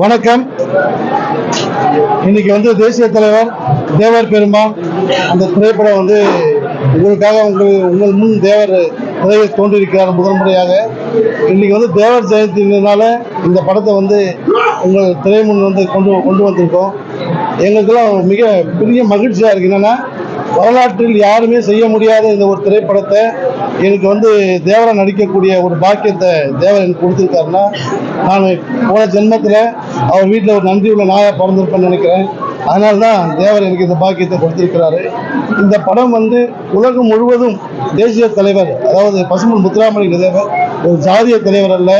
வணக்கம். இன்னைக்கு வந்து தேசிய தலைவர் தேவர் பெருமான் அந்த திரைப்படம் வந்து உங்களுக்காக உங்கள் உங்கள் முன் தேவர் உதவி தோன்றியிருக்கிறார் முதல் முறையாக. இன்னைக்கு வந்து தேவர் ஜெயந்தினால இந்த படத்தை வந்து உங்கள் திரை முன் வந்து கொண்டு கொண்டு வந்திருக்கோம். எங்களுக்கெல்லாம் மிக பெரிய மகிழ்ச்சியாக இருக்கு. என்னன்னா வரலாற்றில் யாருமே செய்ய முடியாத இந்த ஒரு திரைப்படத்தை எனக்கு வந்து தேவரை நடிக்கக்கூடிய ஒரு பாக்கியத்தை தேவர் எனக்கு கொடுத்துருக்காருன்னா நான் போன ஜென்மத்தில் அவர் வீட்டில் ஒரு நன்றி உள்ள நாயாக பிறந்திருப்பேன்னு நினைக்கிறேன். அதனால தான் தேவர் எனக்கு இந்த பாக்கியத்தை கொடுத்திருக்கிறாரு. இந்த படம் வந்து உலகம் முழுவதும் தேசிய தலைவர் அதாவது பசுமன் முத்துராமலிங்க தேவர் ஒரு ஜாதிய தலைவர் அல்ல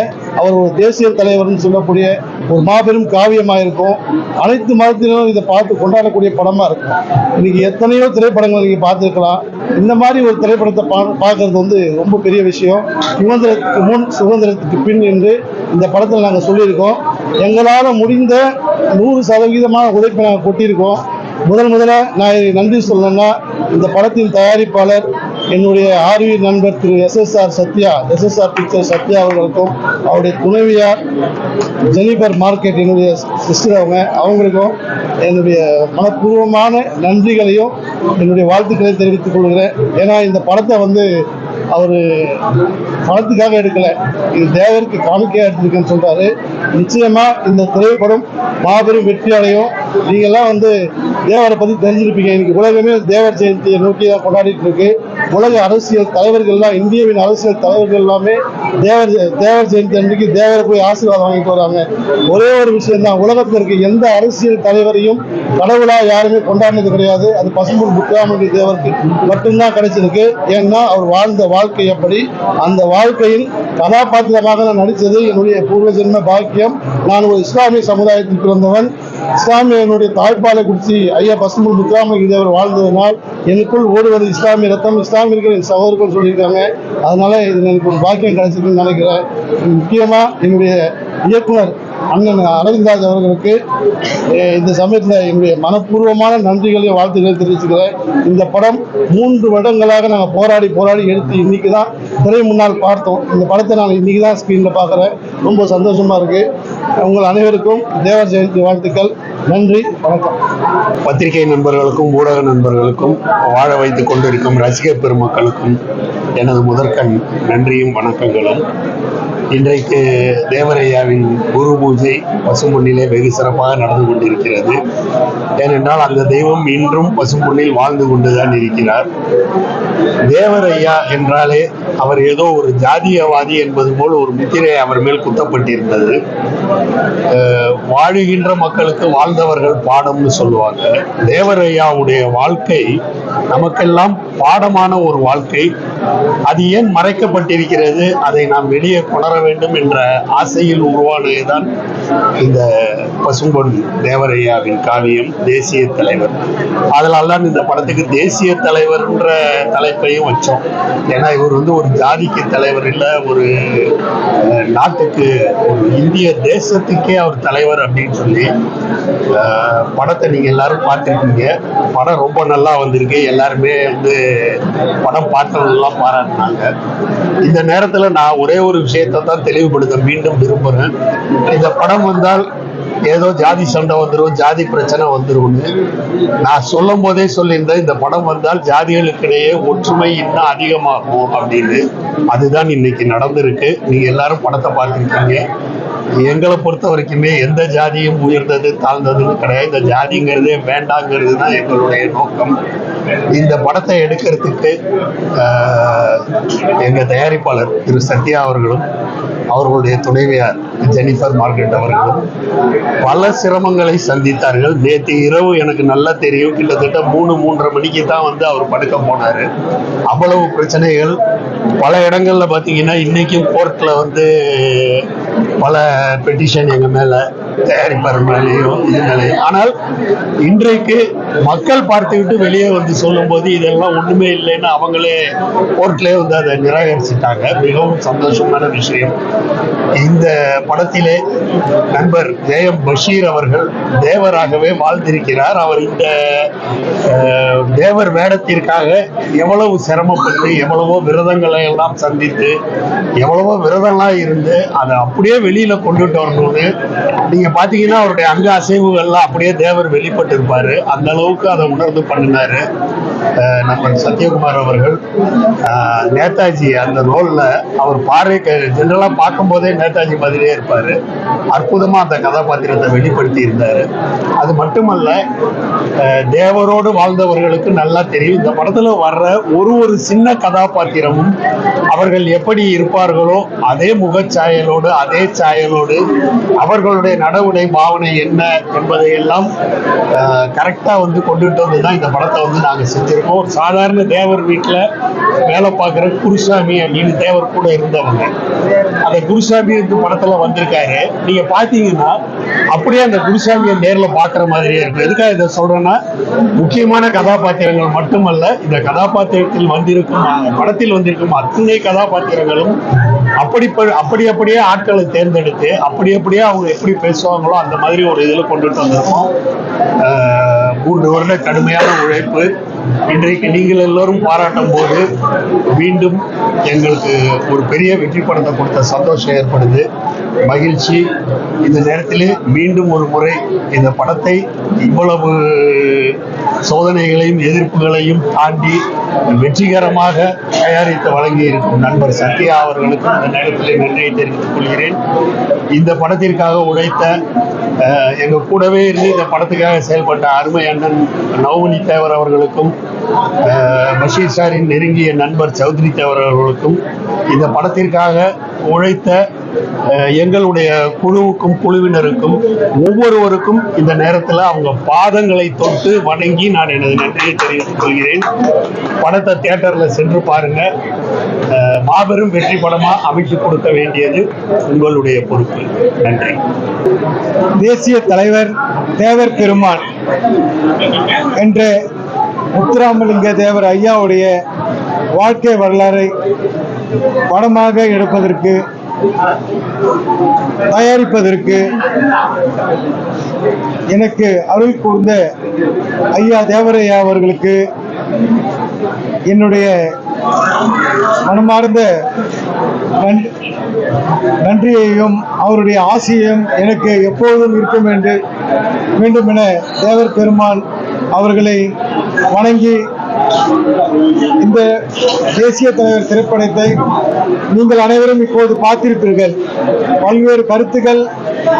அவர் ஒரு தேசிய தலைவர்னு சொல்லக்கூடிய ஒரு மாபெரும் காவியமாக இருக்கும் அனைத்து மதத்தினரும் இதை பார்த்து கொண்டாடக்கூடிய படமாக இருக்கும். இன்னைக்கு எத்தனையோ திரைப்படங்கள் நீங்கள் பார்த்துருக்கலாம். இந்த மாதிரி ஒரு திரைப்படத்தை பா பார்க்கறது வந்து ரொம்ப பெரிய விஷயம். சுதந்திரத்துக்கு முன் சுதந்திரத்துக்கு பின் என்று இந்த படத்தில் நாங்கள் சொல்லியிருக்கோம். எங்களால் முடிந்த நூறு சதவீதமான உழைப்பை நாங்கள் கொட்டியிருக்கோம். முதல் முதல்ல நான் நன்றி சொல்லணும்னா இந்த படத்தின் தயாரிப்பாளர் என்னுடைய ஆர்வி நண்பர் திரு SSR Sathya SSR picture Sathya அவர்களுக்கும் அவருடைய துணைவியார் ஜெனிபர் மார்க்கெட் என்னுடைய சிஸ்டர் அவங்க அவங்களுக்கும் என்னுடைய மனப்பூர்வமான நன்றிகளையும் என்னுடைய வாழ்த்துக்களை தெரிவித்துக் கொள்கிறேன். ஏன்னா இந்த படத்தை வந்து அவர் பணத்துக்காக எடுக்கல. இது தேவருக்கு காணிக்கையாக எடுத்திருக்கேன்னு சொல்றாரு. நிச்சயமா இந்த திரைப்படம் மாபெரும் வெற்றி அடையும். நீங்கள்லாம் வந்து தேவரை பற்றி தெரிஞ்சிருப்பீங்க. இன்னைக்கு உலகமே தேவர் ஜெயந்தியை நோக்கி தான் கொண்டாடிட்டு இருக்கு. உலக அரசியல் தலைவர்கள்லாம் இந்தியாவின் அரசியல் தலைவர்கள் எல்லாமே தேவர் தேவர் ஜெயந்தி அன்றைக்கு தேவரை போய் ஆசீர்வாதம் வாங்கிட்டு வராங்க. ஒரே ஒரு விஷயம் தான் உலகத்தில் இருக்க எந்த அரசியல் தலைவரையும் கடவுளாக யாருமே கொண்டாடினது கிடையாது. அது பசும்பூர் முத்துராமலிங்க தேவருக்கு மட்டும்தான் கிடைச்சிருக்கு. ஏன்னா அவர் வாழ்ந்த வாழ்க்கை எப்படி? அந்த வாழ்க்கையில் கதாபாத்திரமாக நான் நடித்தது என்னுடைய பூர்வ ஜென்ம பாக்கியம். நான் ஒரு இஸ்லாமிய சமுதாயத்தில் பிறந்தவன். இஸ்லாமிய என்னுடைய தாய்ப்பாலை குடிச்சு ஐயா பசும்பொன் முத்துராமலிங்க தேவர் வாழ்ந்ததனால் எனக்குள் ஓடுவது இஸ்லாமிய ரத்தம் இஸ்லாமியர்கள் என் சகோதரர்கள் சொல்லியிருக்காங்க. அதனால இது எனக்கு ஒரு பாக்கியம் கிடைச்சிருக்குன்னு நினைக்கிறேன். முக்கியமாக என்னுடைய இயக்குனர் அண்ணன் அரவிந்தாஜ் அவர்களுக்கு இந்த சமயத்தில் என்னுடைய மனப்பூர்வமான நன்றிகளையும் வாழ்த்துக்களை தெரிவிச்சுக்கிறேன். இந்த படம் மூன்று வருடங்களாக நாங்கள் போராடி போராடி எடுத்து இன்னைக்கு தான் திரை முன்னால் பார்த்தோம். இந்த படத்தை நான் இன்னைக்கு தான் ஸ்க்ரீனில் பார்க்குறேன். ரொம்ப சந்தோஷமாக இருக்குது உங்கள் அனைவருக்கும் தேவர் ஜெயந்தி வாழ்த்துக்கள். நன்றி வணக்கம். பத்திரிகை நண்பர்களுக்கும் ஊடக நண்பர்களுக்கும் வாழ வைத்துக் கொண்டிருக்கும் ரசிகர் பெருமக்களுக்கும் எனது முதற்கண் நன்றியும் வணக்கங்களும். இன்றைக்கு தேவரையாவின் குரு பூஜை பசும்பொன்னிலே வெகு சிறப்பாக நடந்து கொண்டிருக்கிறது. ஏனென்றால் அந்த தெய்வம் இன்றும் பசும்பொன்னில் வாழ்ந்து கொண்டுதான் இருக்கிறார். தேவரையா என்றாலே அவர் ஏதோ ஒரு ஜாதியவாதி என்பது போல் ஒரு முத்திரை அவர் மேல் குத்தப்பட்டிருந்தது. வாழுகின்ற மக்களுக்கு வாழ்ந்தவர்கள் பாடம்னு சொல்லுவாங்க. தேவரையாவுடைய வாழ்க்கை நமக்கெல்லாம் பாடமான ஒரு வாழ்க்கை. அது ஏன் மறைக்கப்பட்டிருக்கிறது? அதை நாம் வெளியே கொணர வேண்டும் என்ற ஆசையில் உருவானதுதான் இந்த பசும்பொன் தேவரையாவின் காவியம் தேசிய தலைவர். அதனால தான் இந்த படத்துக்கு தேசிய தலைவர்ன்ற தலைப்பையும் வச்சோம். ஏன்னா இவர் வந்து ஒரு ஜாதிக்கு தலைவர் இல்லை ஒரு நாட்டுக்கு ஒரு இந்திய தேசத்துக்கே அவர் தலைவர் அப்படின்னு சொல்லி படத்தை நீங்க எல்லாரும் பார்த்துருக்கீங்க. படம் ரொம்ப நல்லா வந்திருக்கு. எல்லாருமே வந்து படம் பார்த்தவங்கெல்லாம் பாராட்டினாங்க. இந்த நேரத்துல நான் ஒரே ஒரு விஷயத்தை தான் தெளிவுபடுத்த மீண்டும் விரும்புறேன். இந்த படம் வந்தால் ஏதோ ஜாதி சண்டை வந்துடும் ஜாதி பிரச்சனை வந்துரும்னு. நான் சொல்லும் போதே சொல்லியிருந்தேன் இந்த படம் வந்தால் ஜாதிகளுக்கிடையே ஒற்றுமை இன்னும் அதிகமாகும் அப்படின்னு. அதுதான் இன்னைக்கு நடந்திருக்கு. நீங்க எல்லாரும் படத்தை பார்த்துருக்கீங்க. எங்களை பொறுத்த வரைக்குமே எந்த ஜாதியும் உயர்ந்தது தாழ்ந்ததுன்னு கிடையாது. இந்த ஜாதிங்கிறதே வேண்டாங்கிறது தான் எங்களுடைய நோக்கம். இந்த படத்தை எடுக்கிறதுக்கு எங்கள் தயாரிப்பாளர் திரு சத்யா அவர்களும் அவர்களுடைய துணைவியார் ஜெனிஃபர் மார்க்கெட் அவர்களும் பல சிரமங்களை சந்தித்தார்கள். நேற்று இரவு எனக்கு நல்லா தெரியும். கிட்டத்தட்ட மூணு மூன்றரை மணிக்கு தான் வந்து அவர் படுக்க போனார். அவ்வளவு பிரச்சனைகள். பல இடங்களில் பார்த்தீங்கன்னா இன்றைக்கும் கோர்ட்டில் வந்து பல பெட்டிஷன் எங்கள் மேலே தயாரிப்பார் மேலேயும் ஆனால் இன்றைக்கு மக்கள் பார்த்துக்கிட்டு வெளியே வந்து சொல்லும்போது இதெல்லாம் ஒன்றுமே இல்லைன்னு அவங்களே கோர்ட்லேயே வந்து அதை நிராகரிச்சிட்டாங்க. மிகவும் சந்தோஷமான விஷயம். இந்த படத்திலே நண்பர் ஜெயம் பஷீர் அவர்கள் தேவராகவே வாழ்ந்திருக்கிறார். அவர் இந்த தேவர் வேடத்திற்காக எவ்வளவு சிரமப்பட்டு எவ்வளவோ விரதங்களை எல்லாம் சந்தித்து எவ்வளவோ விரதம்லாம் இருந்து அதை அப்படியே வெளியில கொண்டுட்டு வரணும்னு நீங்க பாத்தீங்கன்னா அவருடைய அங்க அசைவுகள்லாம் அப்படியே தேவர் வெளிப்பட்டு இருப்பாரு அந்த அளவுக்கு அதை உணர்ந்து பண்ணினாரு. நம்ம சத்யகுமார் அவர்கள் நேதாஜி அந்த ரோலில் அவர் பார்வை ஜென்ரலாக பார்க்கும்போதே நேதாஜி மாதிரியே இருப்பார். அற்புதமாக அந்த கதாபாத்திரத்தை வெளிப்படுத்தி இருந்தார். அது மட்டுமல்ல தேவரோடு வாழ்ந்தவர்களுக்கு நல்லா தெரியும். இந்த படத்தில் வர்ற ஒரு ஒரு சின்ன கதாபாத்திரமும் அவர்கள் எப்படி இருப்பார்களோ அதே முகச்சாயலோடு அதே சாயலோடு அவர்களுடைய நடவுடை பாவனை என்ன என்பதையெல்லாம் கரெக்டாக வந்து கொண்டுட்டு வந்து தான் இந்த படத்தை வந்து நாங்கள் செஞ்சிருக்கோம் ஒரு சாதாரண தேவர் வீட்டுல வேலை பார்க்குற குருசாமி அப்படின்னு தேவர் கூட இருந்தவங்க. அந்த குருசாமி இந்த படத்துல வந்திருக்காரு. நீங்க பார்த்தீங்கன்னா அப்படியே அந்த குருசாமியை நேர்ல பாக்குற மாதிரியே இருக்கும். எதுக்காக இதை சொல்றேன்னா முக்கியமான கதாபாத்திரங்கள் மட்டுமல்ல இந்த கதாபாத்திரத்தில் வந்திருக்கும் படத்தில் வந்திருக்கும் அத்தனை கதாபாத்திரங்களும் அப்படி அப்படி அப்படியே ஆட்களை தேர்ந்தெடுத்து அப்படி அப்படியே அவங்க எப்படி பேசுவாங்களோ அந்த மாதிரி ஒரு இதில் கொண்டுட்டு வந்திருக்கோம். மூன்று வருட கடுமையான உழைப்பு. இன்றைக்கு நீங்கள் எல்லோரும் பாராட்டும் போது மீண்டும் எங்களுக்கு ஒரு பெரிய வெற்றி படத்தை கொடுத்த சந்தோஷம் ஏற்படுது. மகிழ்ச்சி. இந்த நேரத்திலே மீண்டும் ஒரு முறை இந்த படத்தை இவ்வளவு சோதனைகளையும் எதிர்ப்புகளையும் தாண்டி வெற்றிகரமாக தயாரித்து வழங்கி இருக்கும் நண்பர் சத்யா அவர்களுக்கும் இந்த நேரத்தில் நன்றியை தெரிவித்துக் கொள்கிறேன். இந்த படத்திற்காக உழைத்த எங்கள் கூடவே இருந்து இந்த படத்துக்காக செயல்பட்ட அருமை அண்ணன் நவமணி தேவர் அவர்களுக்கும் பஷீர் சாரின் நெருங்கிய நண்பர் சௌத்ரி தேவர் அவர்களுக்கும் இந்த படத்திற்காக உழைத்த எங்களுடைய குழுவுக்கும் குழுவினருக்கும் ஒவ்வொருவருக்கும் இந்த நேரத்தில் அவங்க பாதங்களை தொட்டு வணங்கி நான் எனது நன்றியை தெரிவித்துக் கொள்கிறேன். படத்தை தியேட்டர்ல சென்று பாருங்க. மாபெரும் வெற்றி படமா அமைத்து கொடுக்க வேண்டியது உங்களுடைய பொறுப்பு. நன்றி. தேசிய தலைவர் தேவர் பெருமான் என்று முத்துராமலிங்க தேவர் ஐயாவுடைய வாழ்க்கை வரலாறை படமாக எடுப்பதற்கு தயாரிப்பதற்கு எனக்கு அருள் கூர்ந்த ஐயா தேவரையா அவர்களுக்கு என்னுடைய மனமார்ந்த நன்- நன்றியையும் அவருடைய ஆசையும் எனக்கு எப்பொழுதும் இருக்கும் என்று வேண்டும் என தேவர் பெருமான் அவர்களை வணங்கி இந்த தேசிய தலைவர் திரைப்படத்தை நீங்கள் அனைவரும் இப்போது பார்த்திருப்பீர்கள். பல்வேறு கருத்துக்கள்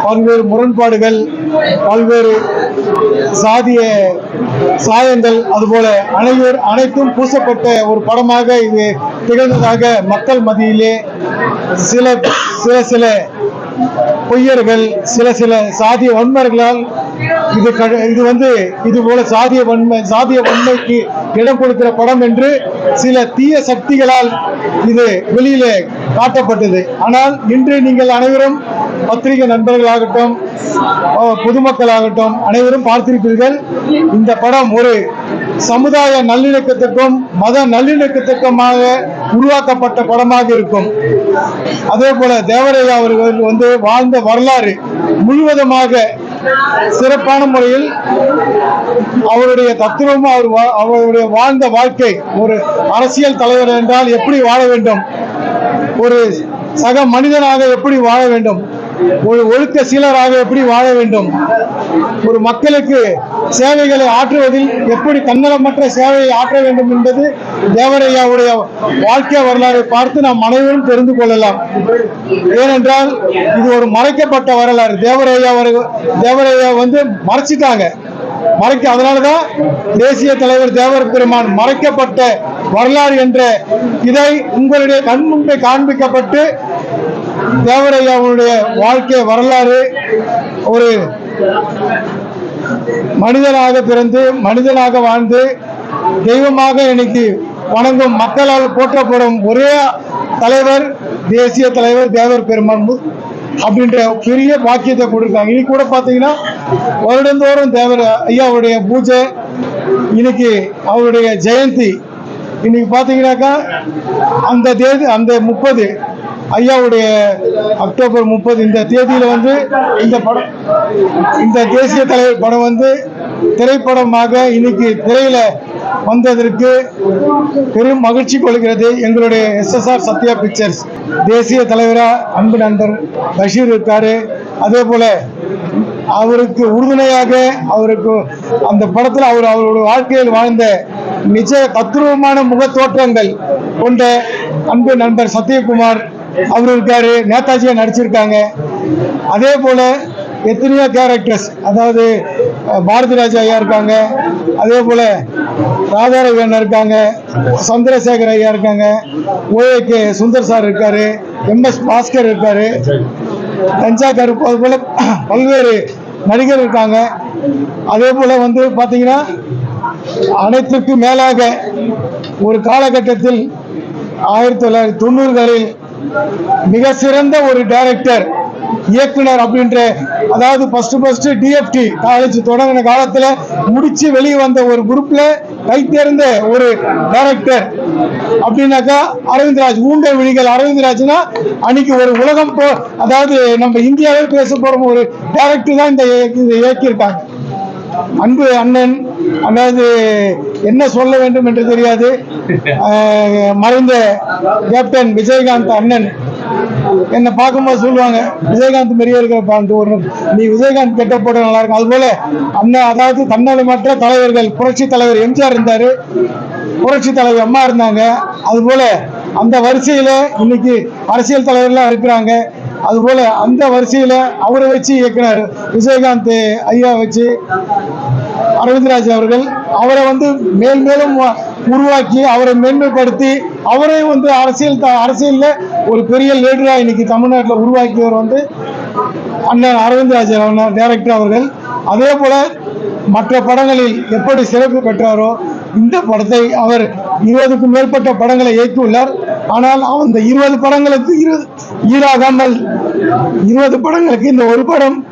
பல்வேறு முரண்பாடுகள் பல்வேறு சாதிய சாயங்கள் அதுபோல அனைவர் அனைத்தும் பூசப்பட்ட ஒரு படமாக இது திகழ்ந்ததாக மக்கள் மத்தியிலே சில சில சில பொய்யர்கள் சில சில சாதிய வன்மர்களால் இது இது வந்து இது போல சாதிய வன்மை சாதிய வன்மைக்கு இடம் கொடுக்கிற படம் என்று சில தீய சக்திகளால் இது வெளியிலே காட்டப்பட்டது. ஆனால் இன்று நீங்கள் அனைவரும் பத்திரிகை நண்பர்களாகட்டும் பொதுமக்களாகட்டும் அனைவரும் பார்த்திருப்பீர்கள். இந்த படம் ஒரு சமுதாய நல்லிணக்கத்திற்கும் மத நல்லிணக்கத்திற்குமாக உருவாக்கப்பட்ட படமாக இருக்கும். அதே போல தேவரையா அவர்கள் வந்து வாழ்ந்த வரலாறு முழுவதுமாக சிறப்பான முறையில் அவருடைய தத்துவமும் அவர் அவருடைய வாழ்ந்த வாழ்க்கை ஒரு அரசியல் தலைவர் என்றால் எப்படி வாழ வேண்டும்? ஒரு சக மனிதனாக எப்படி வாழ வேண்டும்? ஒரு ஒழுக்க சீலராக எப்படி வாழ வேண்டும்? ஒரு மக்களுக்கு சேவைகளை ஆற்றுவதில் எப்படி தன்னலமற்ற சேவையை ஆற்ற வேண்டும் என்பது தேவரையாவுடைய வாழ்க்கை வரலாறை பார்த்து நாம் அனைவரும் தெரிந்து கொள்ளலாம். ஏனென்றால் இது ஒரு மறைக்கப்பட்ட வரலாறு. தேவரையா தேவரையா வந்து மறைச்சிட்டாங்க. மறைக்க அதனாலதான் தேசிய தலைவர் தேவர் பெருமான் மறைக்கப்பட்ட வரலாறு என்ற இதை உங்களுடைய கண் முன்பே காண்பிக்கப்பட்டு தேவரையாவுடைய வாழ்க்கை வரலாறு ஒரு மனிதனாக பிறந்து மனிதனாக வாழ்ந்து தெய்வமாக இன்னைக்கு வணங்கும் மக்களால் போற்றப்படும் ஒரே தலைவர் தேசிய தலைவர் தேவர் பெருமான் அப்படின்ற பெரிய பாக்கியத்தை கொடுக்காங்க இன்னைக்கு கூட பார்த்தீங்கன்னா வருடந்தோறும் தேவர் ஐயாவுடைய பூஜை இன்னைக்கு அவருடைய ஜெயந்தி. இன்னைக்கு பார்த்தீங்கன்னாக்கா அந்த தேதி அந்த முப்பது ஐயாவுடைய அக்டோபர் முப்பது இந்த தேதியில் வந்து இந்த படம் இந்த தேசிய தலைவர் படம் வந்து திரைப்படமாக இன்னைக்கு திரையில வந்ததற்கு பெரும் மகிழ்ச்சி கொள்கிறது எங்களுடைய எஸ்எஸ்ஆர் சத்யா பிக்சர்ஸ் தேசிய தலைவராக அன்பு நண்பர் பஷீர் இருக்காரு. அதே போல அவருக்கு உறுதுணையாக அவருக்கு அந்த படத்தில் அவர் அவருடைய வாழ்க்கையில் வாழ்ந்த நிஜ தத்ரூபமான முகத்தோற்றங்கள் கொண்ட அன்பு நண்பர் சத்யகுமார் அவர் இருக்காரு நேதாஜியாக நடிச்சிருக்காங்க. அதே போல் எத்தனையோ கேரக்டர்ஸ் அதாவது பாரதி ராஜா ஐயா இருக்காங்க. அதே போல் ராதாரவன் இருக்காங்க சந்திரசேகர் ஐயா இருக்காங்க ஓஏகே சுந்தர் சார் இருக்காரு எம்எஸ் பாஸ்கர் இருக்காரு தஞ்சா கருப்பு அது போல் பல்வேறு நடிகர் இருக்காங்க. அதே போல் வந்து பார்த்திங்கன்னா அனைத்திற்கும் மேலாக ஒரு காலகட்டத்தில் ஆயிரத்தி தொள்ளாயிரத்தி தொண்ணூறுகளில் மிக சிறந்த ஒரு டைரக்டர் இயக்குனர் அப்படின்ற அதாவது ஃபர்ஸ்ட் ஃபர்ஸ்ட் டிஎஃப்டி காலேஜ் தொடங்கின காலத்துல முடிச்சு வெளியே வந்த ஒரு குரூப்ல கை தேர்ந்த ஒரு டைரக்டர் அப்படின்னாக்கா அரவிந்த்ராஜ் ஊண்டை விழிகள் அரவிந்த்ராஜ்னா அன்னைக்கு ஒரு உலகம் போ அதாவது நம்ம இந்தியாவே பேச போற ஒரு டைரக்டர் தான் இந்த இயக்கி- இயக்கியிருக்காங்க அன்பு அண்ணன் அதாவது என்ன சொல்ல வேண்டும் என்று தெரியாது. மறைந்த கேப்டன் விஜயகாந்த் அண்ணன். என்னை பார்க்கும்போது சொல்லுவாங்க விஜயகாந்த் மாரியே ஒரு நீ விஜயகாந்த் கெட்ட போட்டு நல்லா இருக்கும். அது போல அண்ணன் அதாவது தன்னலமற்ற தலைவர்கள் புரட்சி தலைவர் எம்ஜிஆர் இருந்தாரு. புரட்சி தலைவர் அம்மா இருந்தாங்க. அது போல அந்த வரிசையில இன்னைக்கு அரசியல் தலைவர்லாம் இருக்கிறாங்க. அதுபோல அந்த வரிசையில அவரை வச்சு இயக்குனர் விஜயகாந்த் ஐயா வச்சு அரவிந்த்ராஜ் அவர்கள். அவரை வந்து மேல் மேலும் உருவாக்கி அவரை மேன்மைப்படுத்தி அவரே வந்து அரசியல் த- அரசியல்ல ஒரு பெரிய லீடரா இன்னைக்கு தமிழ்நாட்டில் உருவாக்கியவர் வந்து அண்ணன் அரவிந்த்ராஜ் அண்ணன் டைரக்டர் அவர்கள். அதே போல மற்ற படங்களில் எப்படி சிறப்பு பெற்றாரோ இந்த படத்தை அவர் இருபதுக்கும் மேற்பட்ட படங்களை இயக்கியுள்ளார். ஆனால் அந்த இருபது படங்களுக்கு இருபது ஈடாகாமல் இருபது படங்களுக்கு இந்த ஒரு படம்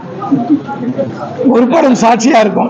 ஒரு படம் சாட்சியா இருக்கும்.